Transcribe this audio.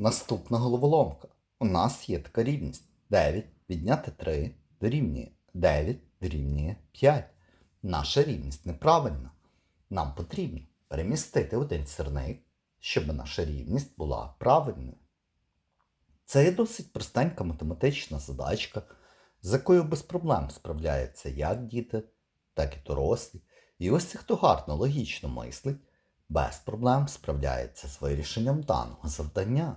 Наступна головоломка. У нас є така рівність. 9 відняти 3 дорівнює 9 дорівнює 5. Наша рівність неправильна. Нам потрібно перемістити один сірник, щоб наша рівність була правильною. Це є досить простенька математична задачка, з якою без проблем справляються як діти, так і дорослі. І ось ці, хто гарно логічно мислить, без проблем справляється з вирішенням даного завдання.